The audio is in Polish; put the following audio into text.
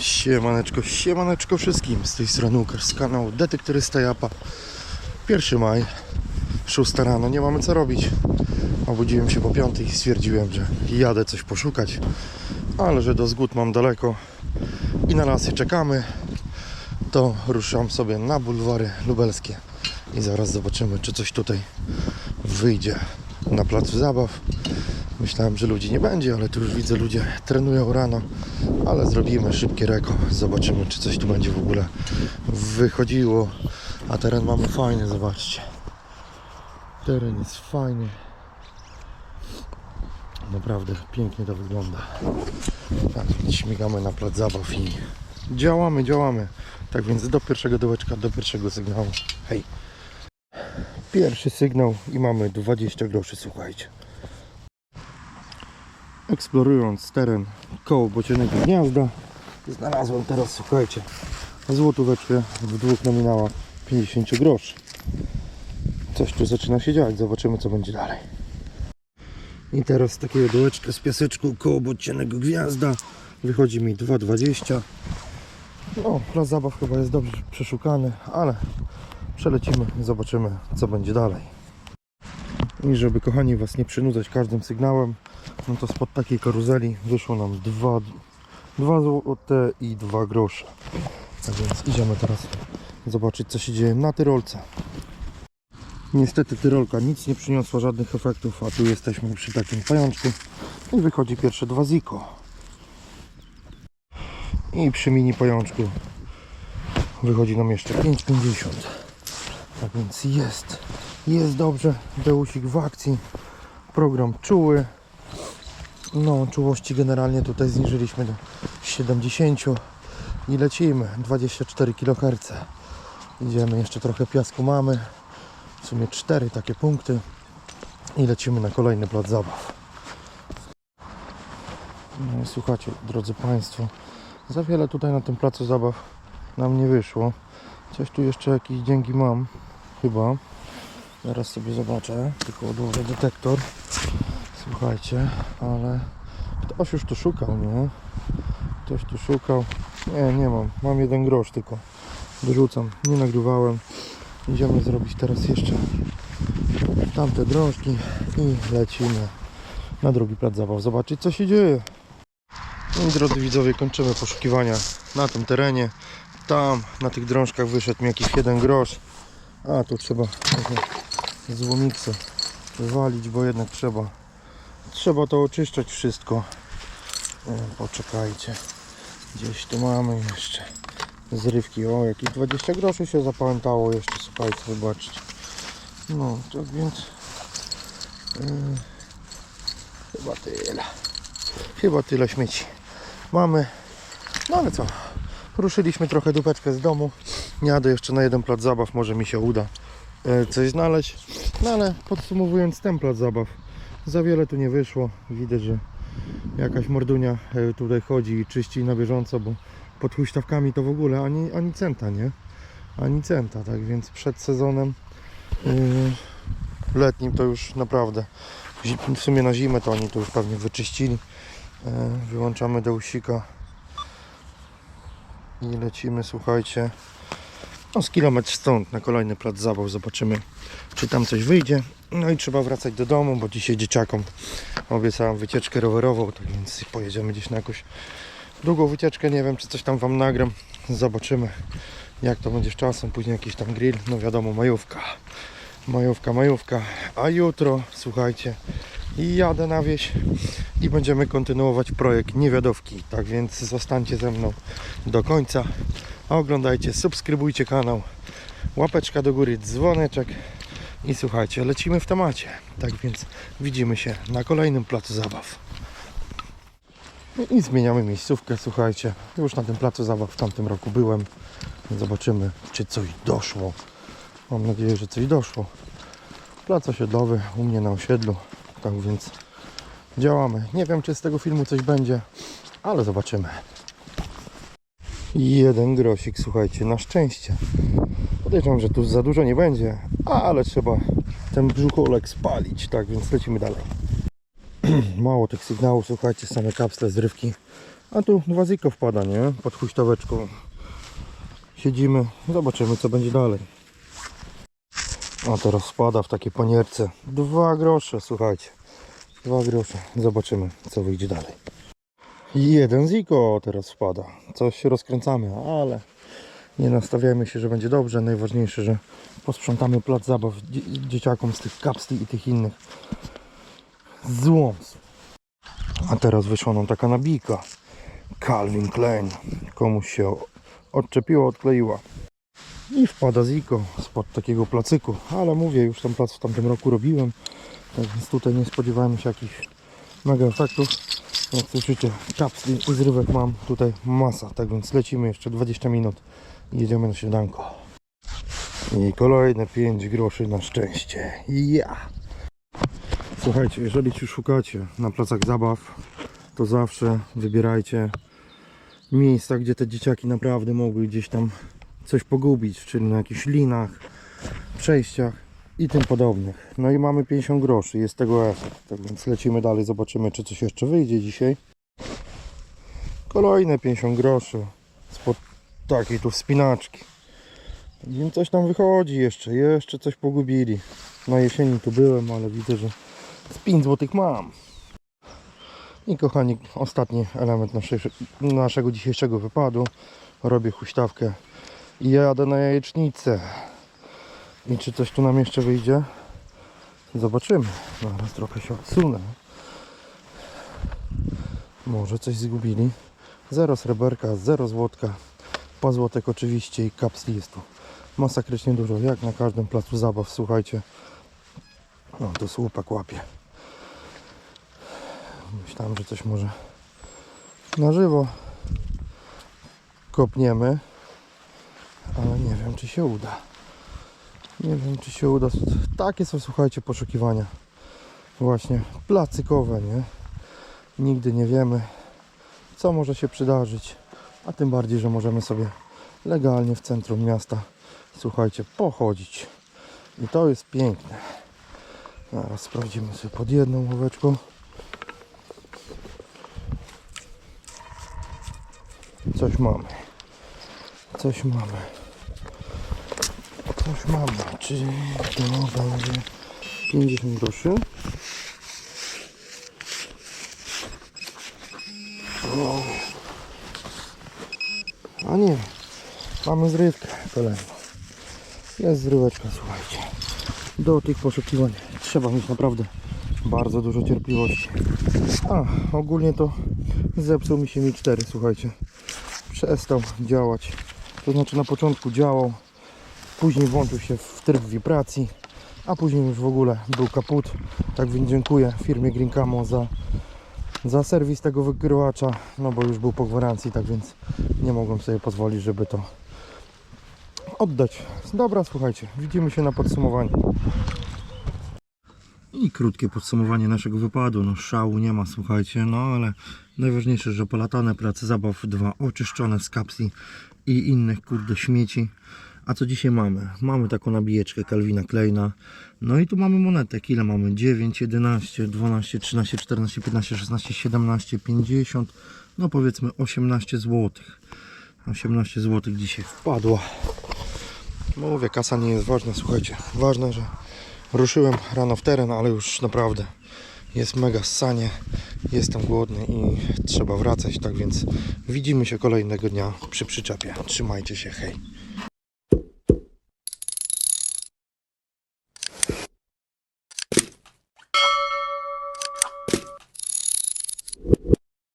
Siemaneczko, siemaneczko wszystkim. Z tej strony Łukasz z kanału Detektorysta Japa. 1 maj, 6 rano, nie mamy co robić. Obudziłem się po 5 i stwierdziłem, że jadę coś poszukać, ale że do zgód mam daleko i na lasy czekamy, to ruszam sobie na bulwary lubelskie i zaraz zobaczymy, czy coś tutaj wyjdzie na placu zabaw. Myślałem, że ludzi nie będzie, ale tu już widzę, ludzie trenują rano, ale zrobimy szybkie reko. Zobaczymy, czy coś tu będzie w ogóle wychodziło. A teren mamy fajny, zobaczcie. Teren jest fajny. Naprawdę pięknie to wygląda. Tak, śmigamy na plac zabaw i działamy, działamy. Tak więc do pierwszego dołeczka, do pierwszego sygnału. Hej. Pierwszy sygnał i mamy 20 groszy, słuchajcie. Eksplorując teren koło bocianego gniazda, znalazłem teraz, słuchajcie, złotóweczkę w dwóch nominałach 50 groszy. Coś tu zaczyna się dziać, zobaczymy co będzie dalej. I teraz takiego dołeczka z piaseczku koło bocianego gniazda wychodzi mi 2,20. No, plac zabaw chyba jest dobrze przeszukany, ale przelecimy, zobaczymy co będzie dalej. I żeby kochani Was nie przynudzać każdym sygnałem, no to spod takiej karuzeli wyszło nam 2, 2 złote i 2 grosze. Tak więc idziemy teraz zobaczyć co się dzieje na Tyrolce. Niestety Tyrolka nic nie przyniosła żadnych efektów, a tu jesteśmy przy takim pajączku i wychodzi pierwsze dwa ziko. I przy mini pajączku wychodzi nam jeszcze 5,50. Tak więc jest, jest dobrze. Deusik w akcji. Program czuły. No, czułości generalnie tutaj zniżyliśmy do 70 i lecimy. 24 kHz. Idziemy, jeszcze trochę piasku mamy. W sumie 4 takie punkty i lecimy na kolejny plac zabaw. No i słuchajcie, drodzy Państwo, za wiele tutaj na tym placu zabaw nam nie wyszło. Coś tu jeszcze jakieś dzięki mam, chyba. Zaraz sobie zobaczę, tylko odłożę detektor. Słuchajcie, ale ktoś już tu szukał, nie? Ktoś tu szukał. Nie, nie mam. Mam jeden grosz tylko. Wyrzucam. Nie nagrywałem. Idziemy zrobić teraz jeszcze tamte drążki i lecimy na drugi plac zabaw. Zobaczyć co się dzieje. No i drodzy widzowie, kończymy poszukiwania na tym terenie. Tam na tych drążkach wyszedł mi jakiś jeden grosz. A tu trzeba trochę złomikse wywalić, bo jednak trzeba trzeba to oczyszczać wszystko. E, Poczekajcie. Gdzieś tu mamy jeszcze zrywki. O, jakieś 20 groszy się zapamiętało jeszcze, słuchajcie, zobaczcie. No, to więc e, chyba tyle. Chyba tyle śmieci mamy. No ale co? Ruszyliśmy trochę dupeczkę z domu. Jadę jeszcze na jeden plac zabaw, może mi się uda e, coś znaleźć. No ale podsumowując ten zabaw, za wiele tu nie wyszło. Widać, że jakaś mordunia e, tutaj chodzi i czyści na bieżąco, bo pod huśtawkami to w ogóle ani, ani centa, nie? Ani centa, tak więc przed sezonem yy, letnim to już naprawdę w sumie na zimę to oni to już pewnie wyczyścili. E, Wyłączamy deusika i lecimy, słuchajcie, no z kilometr stąd na kolejny plac zabaw. Zobaczymy, czy tam coś wyjdzie. No i trzeba wracać do domu, bo dzisiaj dzieciakom obiecałem wycieczkę rowerową, tak więc pojedziemy gdzieś na jakąś długą wycieczkę. Nie wiem, czy coś tam Wam nagram. Zobaczymy, jak to będzie z czasem. Później jakiś tam grill, no wiadomo, majówka. Majówka, majówka. A jutro, słuchajcie, jadę na wieś i będziemy kontynuować projekt Niewiadowki. Tak więc zostańcie ze mną do końca. Oglądajcie, subskrybujcie kanał, łapeczka do góry, dzwoneczek i słuchajcie, lecimy w temacie. Tak więc widzimy się na kolejnym placu zabaw. I zmieniamy miejscówkę, słuchajcie. Już na tym placu zabaw w tamtym roku byłem. Zobaczymy, czy coś doszło. Mam nadzieję, że coś doszło. Plac osiedlowy u mnie na osiedlu. Tak więc działamy. Nie wiem, czy z tego filmu coś będzie, ale zobaczymy. Jeden grosik, słuchajcie, na szczęście. Podejrzewam, że tu za dużo nie będzie, ale trzeba ten brzucholek spalić, tak więc lecimy dalej. Mało tych sygnałów, słuchajcie, same kapsle, zrywki. A tu dwa ziko wpada, nie? Pod huśtaweczką. Siedzimy, zobaczymy co będzie dalej. A teraz spada w takie panierce. Dwa grosze, słuchajcie. Dwa grosze. Zobaczymy co wyjdzie dalej. Jeden ziko teraz wpada. Coś się rozkręcamy, ale nie nastawiajmy się, że będzie dobrze. Najważniejsze, że posprzątamy plac zabaw dzie- dzieciakom z tych kapsli i tych innych złomstw. A teraz wyszła nam taka nabijka. Calvin Klein. Komuś się odczepiła, odkleiła. I wpada ziko spod takiego placyku. Ale mówię, już ten plac w tamtym roku robiłem. Tak więc tutaj nie spodziewałem się jakichś mega efektów. Jak słyszycie, kapsli i zrywek mam tutaj masa. Tak więc lecimy jeszcze 20 minut i jedziemy na śniadanko. I kolejne 5 groszy na szczęście. Ja! Słuchajcie, jeżeli ci szukacie na placach zabaw, to zawsze wybierajcie miejsca, gdzie te dzieciaki naprawdę mogły gdzieś tam coś pogubić, czyli na jakichś linach, przejściach i tym podobnych. No i mamy 50 groszy, jest tego efekt. Tak więc lecimy dalej, zobaczymy czy coś jeszcze wyjdzie dzisiaj. Kolejne 50 groszy spod takiej tu wspinaczki. Im coś tam wychodzi jeszcze, jeszcze coś pogubili. Na jesieni tu byłem, ale widzę, że z 5 złotych mam. I kochani, ostatni element naszego dzisiejszego wypadu. Robię huśtawkę i jadę na jajecznicę. I czy coś tu nam jeszcze wyjdzie? Zobaczymy. Zaraz trochę się odsunę. Może coś zgubili. Zero sreberka, zero złotka. Po złotek oczywiście i kapsli jest tu masakrycznie dużo, jak na każdym placu zabaw, słuchajcie. No, to słupak łapie. Myślałem, że coś może na żywo kopniemy, ale nie wiem, czy się uda. Nie wiem, czy się uda. Takie są, słuchajcie, poszukiwania. Właśnie placykowe, nie? Nigdy nie wiemy, co może się przydarzyć. A tym bardziej, że możemy sobie legalnie w centrum miasta, słuchajcie, pochodzić. I to jest piękne. Zaraz sprawdzimy sobie pod jedną łóweczką. Coś mamy. Coś mamy. Coś mamy. Czy to będzie 50 groszy? O. A nie. Mamy zrywkę kolejną. Jest zryweczka, słuchajcie. Do tych poszukiwań trzeba mieć naprawdę bardzo dużo cierpliwości. A, ogólnie to zepsuł mi się Mi 4, słuchajcie. Przestał działać. To znaczy na początku działał, później włączył się w tryb wibracji, a później już w ogóle był kaput. Tak więc dziękuję firmie Green Camo za, za serwis tego wygrywacza, no bo już był po gwarancji, tak więc nie mogłem sobie pozwolić, żeby to oddać. Dobra, słuchajcie, widzimy się na podsumowaniu. I krótkie podsumowanie naszego wypadu. No szału nie ma, słuchajcie, no ale najważniejsze, że polatane prace zabaw, dwa oczyszczone z kapsli i innych kurde śmieci. A co dzisiaj mamy? Mamy taką nabijeczkę Calvina Kleina. No i tu mamy monetek. Ile mamy? 9, 11, 12, 13, 14, 15, 16, 17, 50. No powiedzmy 18 zł. 18 zł dzisiaj wpadło. Mówię, kasa nie jest ważna, słuchajcie. Ważne, że ruszyłem rano w teren, ale już naprawdę jest mega ssanie. Jestem głodny i trzeba wracać, tak więc widzimy się kolejnego dnia przy przyczepie. Trzymajcie się, hej.